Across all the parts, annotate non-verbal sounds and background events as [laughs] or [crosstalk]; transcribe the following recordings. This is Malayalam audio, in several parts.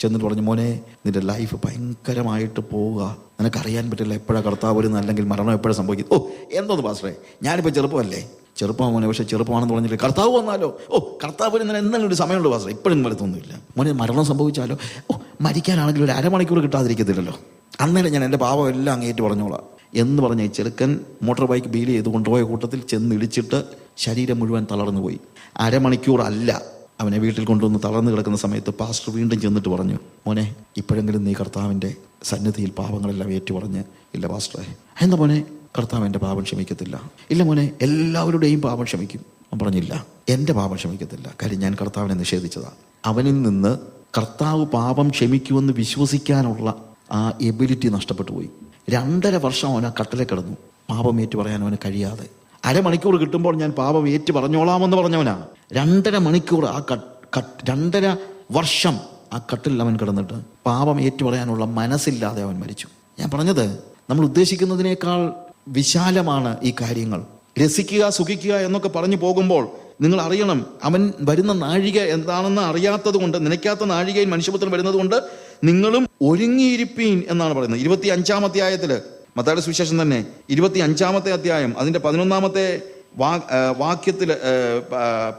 ചെന്നിട്ട് പറഞ്ഞു മോനെ നിന്റെ ലൈഫ് ഭയങ്കരമായിട്ട് പോവുക. നിനക്കറിയാൻ പറ്റില്ല എപ്പോഴാണ് കർത്താവ് വരുന്നത് അല്ലെങ്കിൽ മരണം എപ്പോഴാണ് സംഭവിക്കുന്നത്. ഓ എന്തോന്ന് പാസ്റ്ററേ? ഞാനിപ്പോൾ ചെറുപ്പമല്ലേ? ചെറുപ്പമാണ് മോനെ പക്ഷേ ചെറുപ്പമാണെന്ന് പറഞ്ഞിട്ട് കർത്താവ് വന്നാലോ? ഓ കർത്താവ് വരുന്നതിന് എന്തെങ്കിലും ഒരു സമയമുണ്ട് പാസ്റ്റർ ഇപ്പോഴും വരത്തൊന്നുമില്ല. മോനെ മരണം സംഭവിച്ചാലോ? ഓ മരിക്കാനാണെങ്കിൽ ഒരു അരമണിക്കൂർ കിട്ടാതിരിക്കത്തില്ലല്ലോ. അന്നേരം ഞാൻ എന്റെ പാവം എല്ലാം അങ്ങേറ്റ് പറഞ്ഞോളാം. എന്ന് പറഞ്ഞ ചെറുക്കൻ മോട്ടോർ ബൈക്ക് ബീൽ ചെയ്ത് കൊണ്ടുപോയ കൂട്ടത്തിൽ ചെന്ന് ഇടിച്ചിട്ട് ശരീരം മുഴുവൻ തളർന്നു പോയി അരമണിക്കൂർ അല്ല അവനെ വീട്ടിൽ കൊണ്ടുവന്ന് തളർന്നു കിടക്കുന്ന സമയത്ത് പാസ്റ്റർ വീണ്ടും ചെന്നിട്ട് പറഞ്ഞു മോനെ ഇപ്പോഴെങ്കിലും നീ കർത്താവിന്റെ സന്നിധിയിൽ പാപങ്ങളെല്ലാം ഏറ്റു പറഞ്ഞ് ഇല്ല പാസ്റ്ററെ എന്താ മോനെ കർത്താവ് എന്റെ പാപം ക്ഷമിക്കത്തില്ല. ഇല്ല മോനെ എല്ലാവരുടെയും പാപം ക്ഷമിക്കും. പറഞ്ഞില്ല എന്റെ പാപം ക്ഷമിക്കത്തില്ല കാര്യം ഞാൻ കർത്താവിനെ നിഷേധിച്ചതാണ് അവനിൽ നിന്ന് കർത്താവ് പാപം ക്ഷമിക്കുമെന്ന് വിശ്വസിക്കാനുള്ള ആ എബിലിറ്റി നഷ്ടപ്പെട്ടു പോയി രണ്ടര വർഷം അവൻ ആ കട്ടിലെ കിടന്നു. പാപം ഏറ്റു പറയാൻ അവന് കഴിയാതെ. അരമണിക്കൂർ കിട്ടുമ്പോൾ ഞാൻ പാപം ഏറ്റു പറഞ്ഞോളാമെന്ന് പറഞ്ഞവനാണ് രണ്ടര മണിക്കൂർ ആ കട്ട് രണ്ടര വർഷം ആ കട്ടിൽ അവൻ കിടന്നിട്ട് പാപം ഏറ്റു പറയാനുള്ള മനസ്സില്ലാതെ അവൻ മരിച്ചു. ഞാൻ പറഞ്ഞത് നമ്മൾ ഉദ്ദേശിക്കുന്നതിനേക്കാൾ വിശാലമാണ് ഈ കാര്യങ്ങൾ. രസിക്കുക സുഖിക്കുക എന്നൊക്കെ പറഞ്ഞു പോകുമ്പോൾ നിങ്ങൾ അറിയണം അവൻ വരുന്ന നാഴിക എന്താണെന്ന് അറിയാത്തത് കൊണ്ട് നനയ്ക്കാത്ത നാഴികയിൽ മനുഷ്യപുത്രൻ വരുന്നത് കൊണ്ട് നിങ്ങളും ഒരുങ്ങിയിരിപ്പീൻ എന്നാണ് പറയുന്നത്. ഇരുപത്തി അഞ്ചാം അധ്യായത്തിൽ മത്തായുടെ സുവിശേഷം തന്നെ ഇരുപത്തി അഞ്ചാമത്തെ അധ്യായം അതിന്റെ പതിനൊന്നാമത്തെ വാ വാക്യത്തിൽ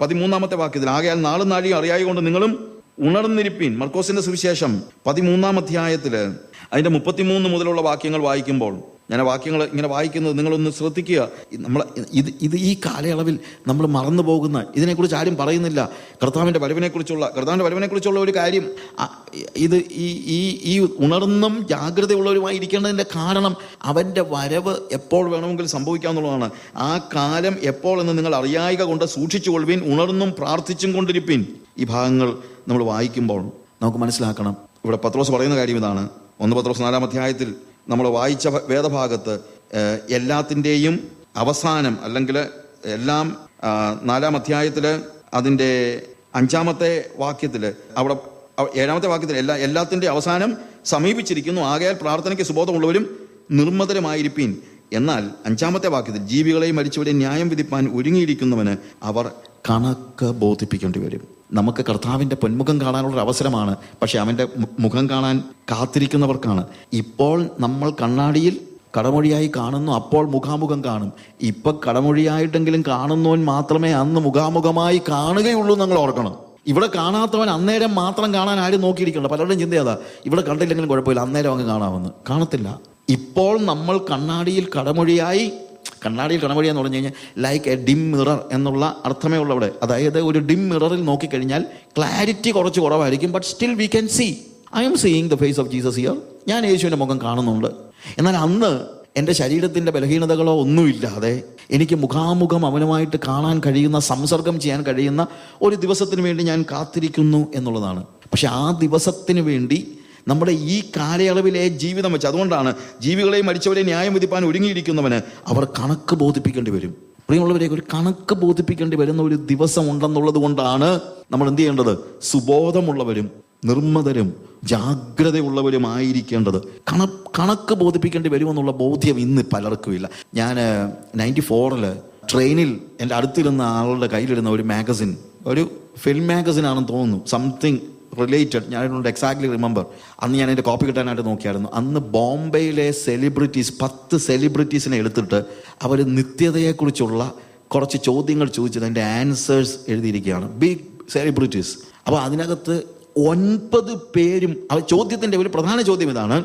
പതിമൂന്നാമത്തെ വാക്യത്തിൽ ആകയാൽ നാളും നാഴിയും അറിയായി കൊണ്ട് നിങ്ങളും ഉണർന്നിരിപ്പീൻ. മർക്കോസിന്റെ സുവിശേഷം പതിമൂന്നാം അധ്യായത്തിൽ അതിന്റെ മുപ്പത്തിമൂന്ന് മുതലുള്ള വാക്യങ്ങൾ വായിക്കുമ്പോൾ ഞാൻ വാക്യങ്ങൾ ഇങ്ങനെ വായിക്കുന്നത് നിങ്ങളൊന്ന് ശ്രദ്ധിക്കുക. നമ്മൾ ഇത് ഇത് ഈ കാലയളവിൽ നമ്മൾ മറന്നു പോകുന്ന ഇതിനെക്കുറിച്ച് ആരും പറയുന്നില്ല. കർത്താവിന്റെ വരവിനെക്കുറിച്ചുള്ള കർത്താവിന്റെ വരവിനെക്കുറിച്ചുള്ള ഒരു കാര്യം ഇത് ഈ ഈ ഈ ഉണർന്നും ജാഗ്രതയുള്ളവരുമായി ഇരിക്കേണ്ടതിന്റെ കാരണം അവന്റെ വരവ് എപ്പോൾ വേണമെങ്കിൽ സംഭവിക്കാമെന്നുള്ളതാണ് ആ കാലം എപ്പോൾ എന്ന് നിങ്ങൾ അറിയായിക കൊണ്ട് സൂക്ഷിച്ചു കൊള്ളുവിൻ ഉണർന്നും പ്രാർത്ഥിച്ചും കൊണ്ടിരിപ്പിൻ. ഈ ഭാഗങ്ങൾ നമ്മൾ വായിക്കുമ്പോൾ നമുക്ക് മനസ്സിലാക്കണം. ഇവിടെ പത്രോസ് പറയുന്ന കാര്യം ഇതാണ്. ഒന്ന് പത്രോസ് നാലാം അധ്യായത്തിൽ നമ്മൾ വായിച്ച വേദഭാഗത്ത് എല്ലാത്തിന്റെയും അവസാനം അല്ലെങ്കിൽ എല്ലാം നാലാം അധ്യായത്തിൽ അതിന്റെ അഞ്ചാമത്തെ വാക്യത്തിൽ അവിടെ ഏഴാമത്തെ വാക്യത്തിൽ എല്ലാ എല്ലാത്തിന്റെ അവസാനം സമീപിച്ചിരിക്കുന്നു. ആകയാൽ പ്രാർത്ഥനയ്ക്ക് സുബോധമുള്ളവരും നിർമ്മതരമായിരിപ്പീൻ. എന്നാൽ അഞ്ചാമത്തെ വാക്യത്തിൽ ജീവികളെയും മരിച്ചവരെയും ന്യായം വിധിപ്പാൻ ഒരുങ്ങിയിരിക്കുന്നവന് അവർ കണക്ക് ബോധിപ്പിക്കേണ്ടി വരും. നമുക്ക് കർത്താവിന്റെ പൊന്മുഖം കാണാനുള്ളൊരു അവസരമാണ് പക്ഷെ അവന്റെ മുഖം കാണാൻ കാത്തിരിക്കുന്നവർക്കാണ്. ഇപ്പോൾ നമ്മൾ കണ്ണാടിയിൽ കടമൊഴിയായി കാണുന്നു അപ്പോൾ മുഖാമുഖം കാണും. ഇപ്പം കടമൊഴിയായിട്ടെങ്കിലും കാണുന്നവൻ മാത്രമേ അന്ന് മുഖാമുഖമായി കാണുകയുള്ളൂ നിങ്ങൾ ഓർക്കണം. ഇവിടെ കാണാത്തവൻ അന്നേരം മാത്രം കാണാൻ ആരും നോക്കിയിരിക്കണ്ട? പലരുടെയും ചിന്ത അതാ. ഇവിടെ കണ്ടില്ലെങ്കിലും കുഴപ്പമില്ല അന്നേരം അങ്ങ് കാണാമെന്ന്. കാണത്തില്ല. ഇപ്പോൾ നമ്മൾ കണ്ണാടിയിൽ കടമൊഴിയായി കണ്ണാടിയിൽ കടമൊഴി എന്ന് പറഞ്ഞു കഴിഞ്ഞാൽ ലൈക്ക് എ ഡിം മിറർ എന്നുള്ള അർത്ഥമേ ഉള്ളൂ അവിടെ. അതായത് ഒരു ഡിം മിററിൽ നോക്കിക്കഴിഞ്ഞാൽ ക്ലാരിറ്റി കുറച്ച് കുറവായിരിക്കും but still we can see I'm seeing the face of Jesus here ഞാൻ യേശുവിന്റെ മുഖം കാണുന്നുണ്ട്. എന്നാൽ അന്ന് എന്റെ ശരീരത്തിന്റെ ബലഹീനതകളോ ഒന്നുമില്ലാതെ എനിക്ക് മുഖാമുഖം അവനുമായിട്ട് കാണാൻ കഴിയുന്ന സംസർഗം ചെയ്യാൻ കഴിയുന്ന ഒരു ദിവസത്തിന് വേണ്ടി ഞാൻ കാത്തിരിക്കുന്നു എന്നുള്ളതാണ്. പക്ഷെ ആ ദിവസത്തിന് വേണ്ടി നമ്മുടെ ഈ കാലയളവിലെ ജീവിതം വെച്ച് അതുകൊണ്ടാണ് ജീവികളെയും മരിച്ചവരെ ന്യായം വിധിപ്പാൻ ഒരുങ്ങിയിരിക്കുന്നവന് അവർ കണക്ക് ബോധിപ്പിക്കേണ്ടി വരും. പ്രിയമുള്ളവരെ ഒരു കണക്ക് ബോധിപ്പിക്കേണ്ടി വരുന്ന ഒരു ദിവസം ഉണ്ടെന്നുള്ളത് കൊണ്ടാണ് നമ്മൾ എന്ത് ചെയ്യേണ്ടത്? സുബോധമുള്ളവരും നിർമ്മതരും ജാഗ്രതയുള്ളവരുമായിരിക്കേണ്ടത് കണ കണക്ക് ബോധിപ്പിക്കേണ്ടി വരുമെന്നുള്ള ബോധ്യം ഇന്ന് പലർക്കും ഇല്ല ഞാൻ നയന്റി ഫോറിൽ ട്രെയിനിൽ എന്റെ അടുത്തിരുന്ന ആളുടെ കയ്യിലിരുന്ന ഒരു മാഗസിൻ ഒരു ഫിലിം മാഗസിൻ ആണെന്ന് തോന്നുന്നു. സംതിങ് റിലേറ്റഡ് ഞാൻ ഡോണ്ട് എക്സാക്ട്ലി റിമെമ്പർ അന്ന് ഞാൻ എന്റെ കോപ്പി കിട്ടാനായിട്ട് നോക്കിയായിരുന്നു. അന്ന് ബോംബെയിലെ സെലിബ്രിറ്റീസ് പത്ത് സെലിബ്രിറ്റീസിനെ എടുത്തിട്ട് അവർ നിത്യതയെക്കുറിച്ചുള്ള കുറച്ച് ചോദ്യങ്ങൾ ചോദിച്ചത് അതിന്റെ ആൻസേഴ്സ് എഴുതിയിരിക്കുകയാണ്. ബിഗ് സെലിബ്രിറ്റീസ് അപ്പോൾ അതിനകത്ത് ഒൻപത് പേരും അവ ചോദ്യത്തിന്റെ ഒരു പ്രധാന ചോദ്യം ഇതാണ്.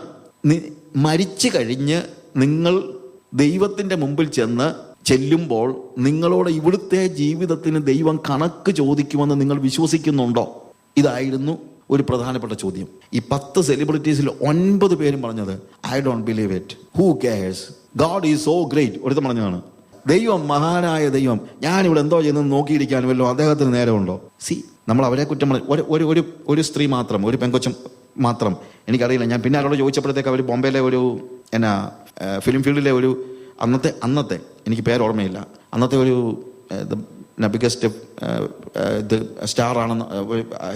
മരിച്ചു കഴിഞ്ഞ് നിങ്ങൾ ദൈവത്തിന്റെ മുമ്പിൽ ചെന്ന് ചെല്ലുമ്പോൾ നിങ്ങളോട് ഇവിടുത്തെ ജീവിതത്തിന് ദൈവം കണക്ക് ചോദിക്കുമെന്ന് നിങ്ങൾ വിശ്വസിക്കുന്നുണ്ടോ? ഇതായിരുന്നു ഒരു പ്രധാനപ്പെട്ട ചോദ്യം. ഈ പത്ത് സെലിബ്രിറ്റീസിൽ ഒൻപത് പേരും പറഞ്ഞത് I don't believe it who cares God is so great ഒരുത്തം പറഞ്ഞതാണ്. ദൈവം മഹാനായ ദൈവം ഞാനിവിടെ എന്തോ ചെയ്യുന്നത് നോക്കിയിരിക്കാൻ വല്ലോ അദ്ദേഹത്തിന് നേരമുണ്ടോ? സി നമ്മൾ അവരെ കുറ്റം ഒരു ഒരു ഒരു ഒരു സ്ത്രീ മാത്രം ഒരു പെങ്കൊച്ചം മാത്രം. എനിക്കറിയില്ല ഞാൻ പിന്നെ അവരോട് ചോദിച്ചപ്പോഴത്തേക്ക് അവർ ബോംബെയിലെ ഒരു എന്നാ ഫിലിം ഫീൽഡിലെ ഒരു അന്നത്തെ അന്നത്തെ എനിക്ക് പേര് ഓർമ്മയില്ല. അന്നത്തെ ഒരു ബിഗസ്റ്റ് ഇത് സ്റ്റാർ ആണെന്ന്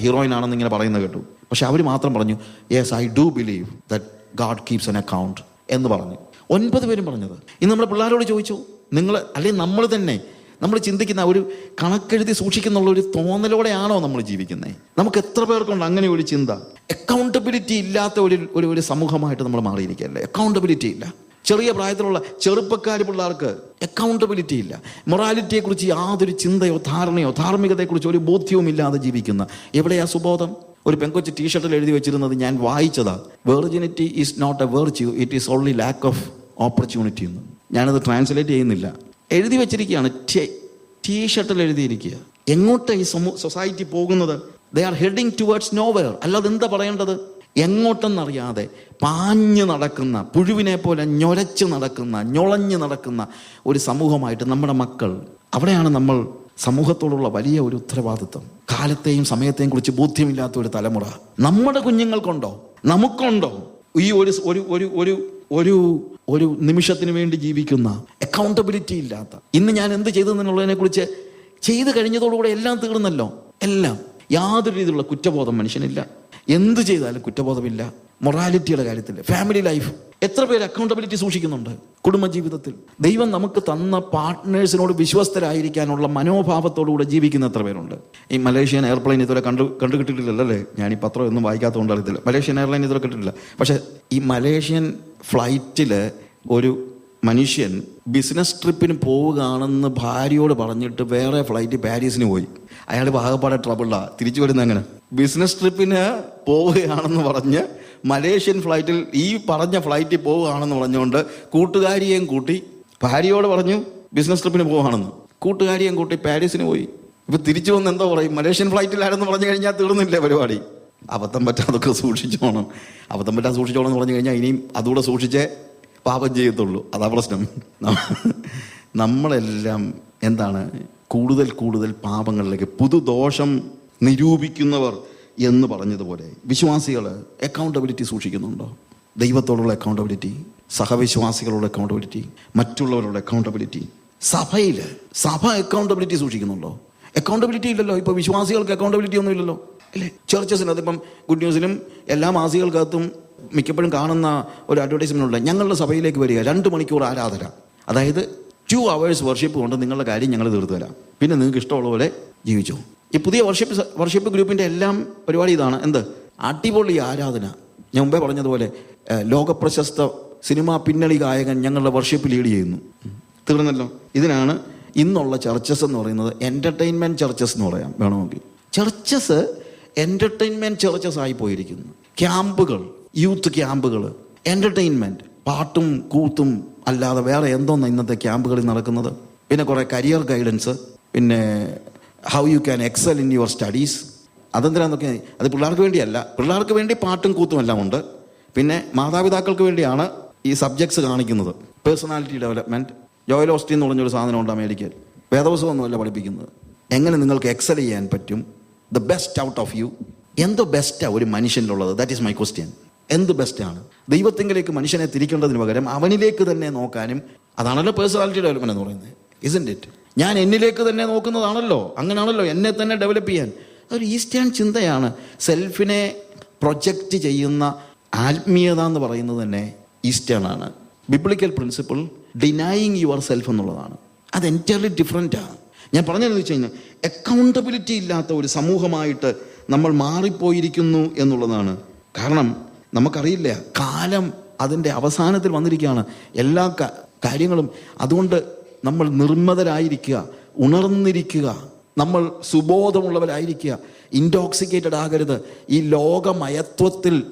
ഹീറോയിൻ ആണെന്ന് ഇങ്ങനെ പറയുന്നത് കേട്ടു. പക്ഷെ അവർ മാത്രം പറഞ്ഞു yes I do believe that God keeps an account എന്ന് പറഞ്ഞു. ഒൻപത് പേരും പറഞ്ഞത്. ഇന്ന് നമ്മുടെ പിള്ളേരോട് ചോദിച്ചു നിങ്ങൾ അല്ലെങ്കിൽ നമ്മൾ തന്നെ നമ്മൾ ചിന്തിക്കുന്ന ഒരു കണക്കെഴുതി സൂക്ഷിക്കുന്നുള്ള ഒരു തോന്നലോടെയാണോ നമ്മൾ ജീവിക്കുന്നത് നമുക്ക് എത്ര പേർക്കുണ്ട് അങ്ങനെ ഒരു ചിന്ത? അക്കൗണ്ടബിലിറ്റി ഇല്ലാത്ത ഒരു ഒരു സമൂഹമായിട്ട് നമ്മൾ മാറിയിരിക്കുകയല്ലേ? അക്കൗണ്ടബിലിറ്റി ഇല്ല. ചെറിയ പ്രായത്തിലുള്ള ചെറുപ്പക്കാർ പിള്ളേർക്ക് അക്കൗണ്ടബിലിറ്റി ഇല്ല. മൊറാലിറ്റിയെക്കുറിച്ച് യാതൊരു ചിന്തയോ ധാരണയോ ധാർമ്മികതയെക്കുറിച്ച് ഒരു ബോധ്യവും ഇല്ലാതെ ജീവിക്കുന്ന എവിടെയാ സുബോധം? ഒരു പെങ്കൊച്ച് ടീഷർട്ടിൽ എഴുതി വെച്ചിരുന്നത് ഞാൻ വായിച്ചതാ. Virginity is not a virtue it is only lack of opportunity എന്ന്. ഞാനത് ട്രാൻസ്ലേറ്റ് ചെയ്യുന്നില്ല. എഴുതി വെച്ചിരിക്കുകയാണ് ടീഷർട്ടിൽ എഴുതിയിരിക്കുക. എങ്ങോട്ടാണ് ഈ സമൂ സൊസൈറ്റി പോകുന്നത്? They are heading towards nowhere അല്ലാതെ എന്താ പറയേണ്ടത്? എങ്ങോട്ടെന്നറിയാതെ പാഞ്ഞു നടക്കുന്ന പുഴുവിനെ പോലെ ഞൊരച്ച് നടക്കുന്ന ഞൊളഞ്ഞ് നടക്കുന്ന ഒരു സമൂഹമായിട്ട് നമ്മുടെ മക്കൾ അവിടെയാണ് നമ്മൾ സമൂഹത്തോടുള്ള വലിയ ഒരു ഉത്തരവാദിത്വം. കാലത്തെയും സമയത്തെയും കുറിച്ച് ബോധ്യമില്ലാത്ത ഒരു തലമുറ. നമ്മുടെ കുഞ്ഞുങ്ങൾക്കുണ്ടോ? നമുക്കുണ്ടോ? ഈ ഒരു ഒരു ഒരു ഒരു ഒരു ഒരു നിമിഷത്തിന് വേണ്ടി ജീവിക്കുന്ന അക്കൗണ്ടബിലിറ്റി ഇല്ലാത്ത. ഇന്ന് ഞാൻ എന്ത് ചെയ്തു എന്നുള്ളതിനെ കുറിച്ച് ചെയ്തു കഴിഞ്ഞതോടുകൂടെ എല്ലാം തീർന്നല്ലോ? എല്ലാം. യാതൊരു രീതിയിലുള്ള കുറ്റബോധം മനുഷ്യനില്ല. എന്ത് ചെയ്താലും കുറ്റബോധമില്ല. മൊറാലിറ്റിയുടെ കാര്യത്തിൽ ഫാമിലി ലൈഫ് എത്ര പേര് അക്കൗണ്ടബിലിറ്റി സൂക്ഷിക്കുന്നുണ്ട്? കുടുംബജീവിതത്തിൽ. ദൈവം നമുക്ക് തന്ന പാർട്ട്നേഴ്സിനോട് വിശ്വസ്തരായിരിക്കാനുള്ള മനോഭാവത്തോടുകൂടെ ജീവിക്കുന്ന എത്ര പേരുണ്ട്? ഈ മലേഷ്യൻ എയർപ്ലെയിൻ ഇതുവരെ കണ്ടു കണ്ടു കിട്ടിയിട്ടില്ലല്ലേ ഞാൻ ഈ പത്രം ഒന്നും വായിക്കാത്തതുകൊണ്ട് അറിയത്തില്ല മലേഷ്യൻ എയർലൈൻ ഇതുവരെ കിട്ടിയിട്ടില്ല പക്ഷേ ഈ മലേഷ്യൻ ഫ്ലൈറ്റിൽ ഒരു മനുഷ്യൻ ബിസിനസ് ട്രിപ്പിന് പോവുകയാണെന്ന് ഭാര്യയോട് പറഞ്ഞിട്ട് വേറെ ഫ്ലൈറ്റ് പാരീസിന് പോയി. അയാൾ പാകപ്പാടെ ട്രബിളാണ് തിരിച്ചു വരുന്ന അങ്ങനെ ബിസിനസ് ട്രിപ്പിന് പോവുകയാണെന്ന് പറഞ്ഞ് മലേഷ്യൻ ഫ്ലൈറ്റിൽ ഈ പറഞ്ഞ ഫ്ലൈറ്റിൽ പോവുകയാണെന്ന് പറഞ്ഞുകൊണ്ട് കൂട്ടുകാരിയെയും കൂട്ടി ഭാര്യയോട് പറഞ്ഞു ബിസിനസ് ട്രിപ്പിന് പോവുകയാണെന്ന്. കൂട്ടുകാരിയെയും കൂട്ടി പാരീസിന് പോയി. ഇപ്പൊ തിരിച്ചു വന്ന് എന്തോ പറയും? മലേഷ്യൻ ഫ്ലൈറ്റിലായിരുന്നു പറഞ്ഞു കഴിഞ്ഞാൽ തീർന്നില്ലേ പരിപാടി? അബദ്ധം പറ്റാതൊക്കെ സൂക്ഷിച്ചോണം. അബദ്ധം പറ്റാൻ സൂക്ഷിച്ചോണം എന്ന് പറഞ്ഞു കഴിഞ്ഞാൽ ഇനിയും അതുകൂടെ സൂക്ഷിച്ചേ പാപം ചെയ്യത്തുള്ളൂ. അതാ പ്രശ്നം. നമ്മളെല്ലാം എന്താണ്? കൂടുതൽ കൂടുതൽ പാപങ്ങളിലേക്ക് പുതുദോഷം നിരൂപിക്കുന്നവർ എന്ന് പറഞ്ഞതുപോലെ വിശ്വാസികൾ അക്കൗണ്ടബിലിറ്റി സൂക്ഷിക്കുന്നുണ്ടോ? ദൈവത്തോടുള്ള അക്കൗണ്ടബിലിറ്റി സഹവിശ്വാസികളുടെ അക്കൗണ്ടബിലിറ്റി മറ്റുള്ളവരുടെ അക്കൗണ്ടബിലിറ്റി സഭയിൽ സഭ അക്കൗണ്ടബിലിറ്റി സൂക്ഷിക്കുന്നുണ്ടോ? അക്കൗണ്ടബിലിറ്റി ഇല്ലല്ലോ. ഇപ്പോൾ വിശ്വാസികൾക്ക് അക്കൗണ്ടബിലിറ്റി ഒന്നും ഇല്ലല്ലോ അല്ലേ ചർച്ചസിനകത്ത് ഇപ്പം ഗുഡ് ന്യൂസിലും എല്ലാ മാസികകൾക്കകത്തും മിക്കപ്പോഴും കാണുന്ന ഒരു അഡ്വർടൈസ്മെന്റ് ഉണ്ട്. ഞങ്ങളുടെ സഭയിലേക്ക് വരിക രണ്ട് മണിക്കൂർ ആരാധന. അതായത് ടു അവേഴ്സ് വർഷിപ്പ് കൊണ്ട് നിങ്ങളുടെ കാര്യം ഞങ്ങൾ തീർത്തു തരാം. പിന്നെ നിങ്ങൾക്ക് ഇഷ്ടമുള്ള പോലെ ജീവിച്ചു. ഈ പുതിയ വർഷിപ്പ് വർഷിപ്പ് ഗ്രൂപ്പിന്റെ എല്ലാം പരിപാടി ഇതാണ്. എന്ത്? അടിപൊളി ആരാധന. ഞാൻ മുമ്പേ പറഞ്ഞതുപോലെ ലോകപ്രശസ്ത സിനിമാ പിന്നണി ഗായകൻ ഞങ്ങളുടെ വർഷിപ്പ് ലീഡ് ചെയ്യുന്നു. തീർന്നല്ലോ. ഇതിനാണ് ഇന്നുള്ള ചർച്ചസ് എന്ന് പറയുന്നത് എന്റർടൈൻമെന്റ് ചർച്ചസ് എന്ന് പറയാം. വേണമെങ്കിൽ. ചർച്ചസ് എന്റർടൈൻമെന്റ് ചർച്ചസ് ആയി പോയിരിക്കുന്നു. ക്യാമ്പുകൾ. യൂത്ത് ക്യാമ്പുകൾ എന്റർടൈൻമെന്റ് പാട്ടും കൂത്തും അല്ലാതെ വേറെ എന്തോന്ന് ഇന്നത്തെ ക്യാമ്പുകളിൽ നടക്കുന്നത്? പിന്നെ കുറേ കരിയർ ഗൈഡൻസ് പിന്നെ how you can excel in your studies അതെന്തിനാന്നൊക്കെ അത് പിള്ളേർക്ക് വേണ്ടിയല്ല. പിള്ളേർക്ക് വേണ്ടി പാട്ടും കൂത്തും എല്ലാം ഉണ്ട്. പിന്നെ മാതാപിതാക്കൾക്ക് വേണ്ടിയാണ് ഈ സബ്ജക്ട്സ് കാണിക്കുന്നത്. പേഴ്സണാലിറ്റി ഡെവലപ്മെന്റ് ജോയൽ ഓസ്റ്റി എന്ന് പറഞ്ഞൊരു സാധനം ഉണ്ട് അമേരിക്കയിൽ. വേദവസമൊന്നുമല്ല പഠിപ്പിക്കുന്നത്. എങ്ങനെ നിങ്ങൾക്ക് എക്സൽ ചെയ്യാൻ പറ്റും? The best out of you എന്തോ ബെസ്റ്റാണ് ഒരു മനുഷ്യനിലുള്ളത്? ദാറ്റ് ഈസ് മൈ ക്വസ്റ്റ്യൻ എന്ത് ബെസ്റ്റാണ് ദൈവത്തിങ്കിലേക്ക് മനുഷ്യനെ തിരിക്കേണ്ടതിന് പകരം അവനിലേക്ക് തന്നെ നോക്കാനും അതാണല്ലോ പേഴ്സണാലിറ്റി ഡെവലപ്മെന്റ് എന്ന് പറയുന്നത് ഇസന്റ് ഇറ്റ് ഞാൻ എന്നിലേക്ക് തന്നെ നോക്കുന്നതാണല്ലോ അങ്ങനെയാണല്ലോ എന്നെ തന്നെ ഡെവലപ്പ് ചെയ്യാൻ. അതൊരു ഈസ്റ്റേൺ ചിന്തയാണ്. സെൽഫിനെ പ്രൊജക്റ്റ് ചെയ്യുന്ന ആത്മീയത എന്ന് പറയുന്നത് തന്നെ ഈസ്റ്റേൺ ആണ്. Biblical principle denying yourself എന്നുള്ളതാണ്. അത് എന്റയർലി ഡിഫറെന്റാണ് ഞാൻ പറഞ്ഞതെന്ന് വെച്ച് കഴിഞ്ഞാൽ അക്കൗണ്ടബിലിറ്റി ഇല്ലാത്ത ഒരു സമൂഹമായിട്ട് നമ്മൾ മാറിപ്പോയിരിക്കുന്നു എന്നുള്ളതാണ്. കാരണം നമുക്കറിയില്ല. കാലം അതിന്റെ അവസാനത്തിൽ വന്നിരിക്കുകയാണ്. എല്ലാ കാര്യങ്ങളും അതുകൊണ്ട് നമ്മൾ നിർമ്മതരായിരിക്കുക ഉണർന്നിരിക്കുക നമ്മൾ സുബോധമുള്ളവരായിരിക്കുക ഇൻടോക്സിക്കേറ്റഡ് ആകരുത്. ഈ ലോകമയത്വത്തിൽ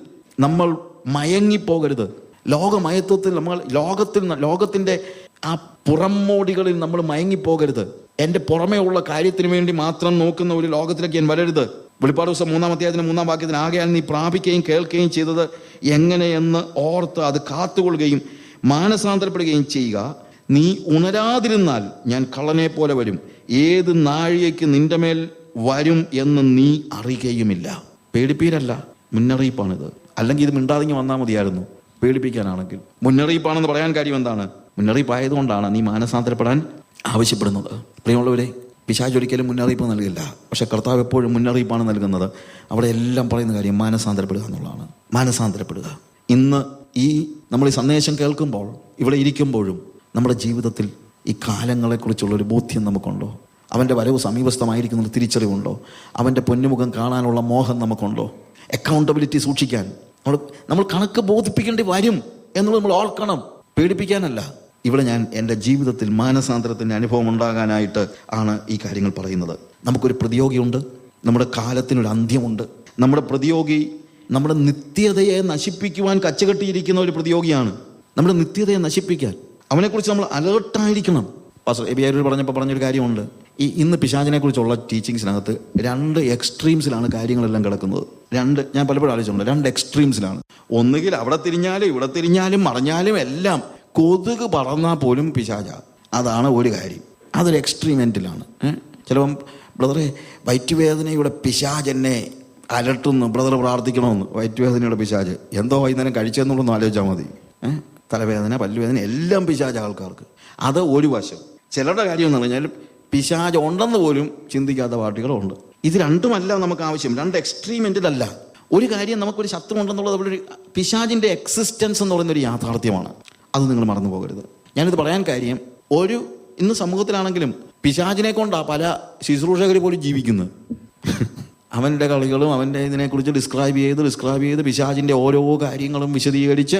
നമ്മൾ മയങ്ങിപ്പോകരുത്. ലോകമയത്വത്തിൽ നമ്മൾ ലോകത്തിൽ ലോകത്തിന്റെ ആ പുറംമോടികളിൽ നമ്മൾ മയങ്ങിപ്പോകരുത്. എന്റെ പുറമേ ഉള്ള കാര്യത്തിന് വേണ്ടി മാത്രം നോക്കുന്ന ഒരു ലോകത്തിലേക്ക് ഞാൻ വരരുത്. വെളിപ്പാട് ദിവസം മൂന്നാം അധ്യായത്തിന് മൂന്നാം വാക്യത്തിന് ആകെയാൽ നീ പ്രാപിക്കുകയും കേൾക്കുകയും ചെയ്തത് എങ്ങനെയെന്ന് ഓർത്ത് അത് കാത്തുകൊള്ളുകയും മാനസാന്തരപ്പെടുകയും ചെയ്യുക. നീ ഉണരാതിരുന്നാൽ ഞാൻ കള്ളനെ പോലെ വരും. ഏത് നാഴികയ്ക്ക് നിന്റെ മേൽ വരും എന്ന് നീ അറിയുകയുമില്ല. പേടിപ്പീരല്ല മുന്നറിയിപ്പാണിത്. അല്ലെങ്കിൽ ഇത് മിണ്ടാതിങ്ങി വന്നാൽ മതിയായിരുന്നു പേടിപ്പിക്കാനാണെങ്കിൽ. മുന്നറിയിപ്പാണെന്ന് പറയാൻ കാര്യം എന്താണ്? മുന്നറിയിപ്പായതുകൊണ്ടാണ് നീ മാനസാന്തരപ്പെടാൻ ആവശ്യപ്പെടുന്നത്. പ്രിയമുള്ളവരെ പിശാജ് ഒരിക്കലും മുന്നറിയിപ്പ് നൽകില്ല. പക്ഷെ കർത്താവ് എപ്പോഴും മുന്നറിയിപ്പാണ് നൽകുന്നത്. അവിടെ എല്ലാം പറയുന്ന കാര്യം മാനസാന്തരപ്പെടുക എന്നുള്ളതാണ്. മാനസാന്തരപ്പെടുക. ഇന്ന് ഈ നമ്മൾ ഈ സന്ദേശം കേൾക്കുമ്പോൾ ഇവിടെ ഇരിക്കുമ്പോഴും നമ്മുടെ ജീവിതത്തിൽ ഈ കാലങ്ങളെക്കുറിച്ചുള്ള ഒരു ബോധ്യം നമുക്കുണ്ടോ? അവന്റെ വരവ് സമീപസ്ഥമായിരിക്കുന്ന തിരിച്ചറിവുണ്ടോ? അവന്റെ പൊന്നുമുഖം കാണാനുള്ള മോഹം നമുക്കുണ്ടോ? അക്കൗണ്ടബിലിറ്റി സൂക്ഷിക്കാൻ. നമ്മൾ നമ്മൾ കണക്ക് ബോധിപ്പിക്കേണ്ടി വരും എന്നുള്ളത് നമ്മൾ ഓർക്കണം. പേടിപ്പിക്കാനല്ല. ഇവിടെ ഞാൻ എന്റെ ജീവിതത്തിൽ മാനസാന്തരത്തിന്റെ അനുഭവം ഉണ്ടാകാനായിട്ട് ആണ് ഈ കാര്യങ്ങൾ പറയുന്നത്. നമുക്കൊരു പ്രതിയോഗിയുണ്ട് നമ്മുടെ കാലത്തിനൊരു അന്ത്യമുണ്ട്. നമ്മുടെ പ്രതിയോഗി നമ്മുടെ നിത്യതയെ നശിപ്പിക്കുവാൻ കച്ചകെട്ടിയിരിക്കുന്ന ഒരു പ്രതിയോഗിയാണ്. നമ്മുടെ നിത്യതയെ നശിപ്പിക്കാൻ അവനെക്കുറിച്ച് നമ്മൾ അലേർട്ടായിരിക്കണം പാസ്റ്റർ ആരൂർ പറഞ്ഞപ്പോൾ പറഞ്ഞൊരു കാര്യമുണ്ട്. ഈ ഇന്ന് പിശാചിനെ കുറിച്ചുള്ള ടീച്ചിങ്സിനകത്ത് രണ്ട് എക്സ്ട്രീംസിലാണ് കാര്യങ്ങളെല്ലാം കിടക്കുന്നത്. രണ്ട് ഞാൻ പലപ്പോഴും ആലോചിച്ചിട്ടുണ്ട് രണ്ട് എക്സ്ട്രീംസിലാണ് ഒന്നുകിൽ അവിടെ തിരിഞ്ഞാലും ഇവിടെ തിരിഞ്ഞാലും മറിഞ്ഞാലും എല്ലാം കൊതുക് പറന്നാൽ പോലും പിശാച. അതാണ് ഒരു കാര്യം. അതൊരു എക്സ്ട്രീമെന്റിലാണ് ചിലപ്പം ബ്രദറെ വയറ്റുവേദനയുടെ പിശാജ് എന്നെ അലട്ടുന്നു. ബ്രദർ പ്രാർത്ഥിക്കണമെന്ന്. വയറ്റുവേദനയുടെ പിശാജ് എന്തോ വൈകുന്നേരം കഴിച്ചെന്നുള്ളൊന്ന് ആലോചിച്ചാൽ മതി. തലവേദന പല്ലുവേദന എല്ലാം പിശാജ് ആൾക്കാർക്ക്. അത് ഒരു വശം. ചിലരുടെ കാര്യം എന്ന് പറഞ്ഞാൽ പിശാജ് ഉണ്ടെന്ന് പോലും ചിന്തിക്കാത്ത പാർട്ടികളുണ്ട്. ഇത് രണ്ടുമല്ല നമുക്ക് ആവശ്യം. രണ്ട് എക്സ്ട്രീമെന്റിലല്ല ഒരു കാര്യം നമുക്കൊരു ശത്രു ഉണ്ടെന്നുള്ളത് അവിടെ ഒരു പിശാജിന്റെ എക്സിസ്റ്റൻസ് എന്ന് പറയുന്ന ഒരു യാഥാർത്ഥ്യമാണ്. അത് നിങ്ങൾ മറന്നു പോകരുത്. ഞാനിത് പറയാൻ കാര്യം ഒരു ഇന്ന് സമൂഹത്തിലാണെങ്കിലും പിശാചിനെ കൊണ്ടാ പല ശുശ്രൂഷകർ പോലും ജീവിക്കുന്നത്. [laughs] അവന്റെ കളികളും അവന്റെ ഇതിനെക്കുറിച്ച് ഡിസ്ക്രൈബ് ചെയ്ത് ഡിസ്ക്രൈബ് ചെയ്ത് പിശാചിന്റെ ഓരോ കാര്യങ്ങളും വിശദീകരിച്ച്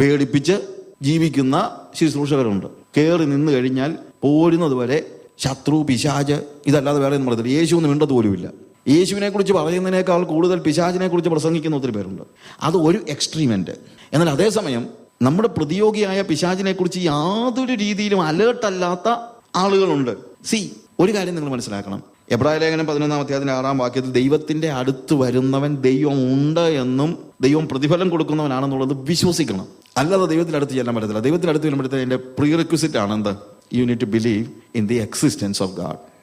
പേടിപ്പിച്ച് ജീവിക്കുന്ന ശുശ്രൂഷകരുണ്ട്. കയറി നിന്ന് കഴിഞ്ഞാൽ പോരുന്നത് വരെ ശത്രു പിശാജ് ഇതല്ലാതെ വേറെ ഒന്നും പറയത്തില്ല. യേശു ഒന്നും മിണ്ടത് പോലുമില്ല. യേശുവിനെ കുറിച്ച് പറയുന്നതിനേക്കാൾ കൂടുതൽ പിശാചിനെ കുറിച്ച് പ്രസംഗിക്കുന്ന ഒത്തിരി പേരുണ്ട്. അത് ഒരു എക്സ്ട്രീമെന്റ് എന്നാൽ അതേസമയം നമ്മുടെ പ്രതിയോഗിയായ പിശാചിനെ കുറിച്ച് യാതൊരു രീതിയിലും അലേർട്ടല്ലാത്ത ആളുകളുണ്ട്. സി ഒരു കാര്യം നിങ്ങൾ മനസ്സിലാക്കണം. എബ്രാഹിം ലേഖനം പതിനൊന്നാം അധ്യായത്തിന്റെ ആറാം വാക്യത്തിൽ ദൈവത്തിന്റെ അടുത്ത് വരുന്നവൻ ദൈവം ഉണ്ട് എന്നും ദൈവം പ്രതിഫലം കൊടുക്കുന്നവനാണെന്നുള്ളത് വിശ്വസിക്കണം. അല്ലാതെ ദൈവത്തിന്റെ അടുത്ത് ചെല്ലാൻ പറ്റത്തില്ല. ദൈവത്തിന്റെ അടുത്ത് ചെല്ലുമ്പോഴത്തെ അതിന്റെ പ്രീ റിക്വസിറ്റ് ആണ് എന്ത്? You need to believe in the existence of God